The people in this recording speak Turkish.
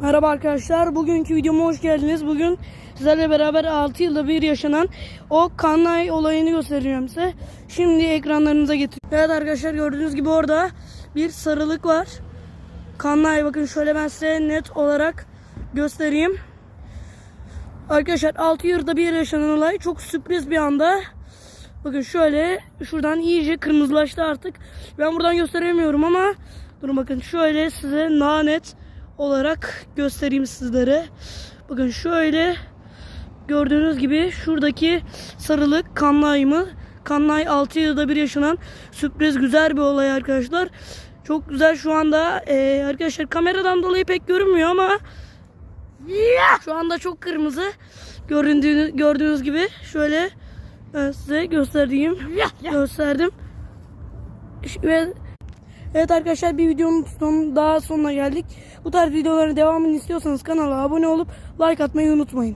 Merhaba arkadaşlar. Bugünkü videoma hoş geldiniz. Bugün sizlerle beraber 6 yılda bir yaşanan o Kanlay olayını göstereceğim size. Şimdi ekranlarınıza getiriyorum. Evet arkadaşlar gördüğünüz gibi orada bir sarılık var. Kanlay bakın şöyle ben size net olarak göstereyim. Arkadaşlar 6 yılda bir yaşanan olay çok sürpriz bir anda. Bakın şöyle şuradan iyice kırmızılaştı artık. Ben buradan gösteremiyorum ama durun bakın şöyle size nanet olarak göstereyim sizlere. Bakın şöyle gördüğünüz gibi şuradaki sarılık kanlay mı? Kanlay 6 yılda bir yaşanan sürpriz güzel bir olay arkadaşlar. Çok güzel şu anda eee, arkadaşlar kameradan dolayı pek görünmüyor ama şu anda çok kırmızı. Göründüğünüz, gördüğünüz gibi şöyle ben size göstereyim. Gösterdim. Ve Evet arkadaşlar bir videonun son, daha sonuna geldik. Bu tarz videoların devamını istiyorsanız kanala abone olup like atmayı unutmayın.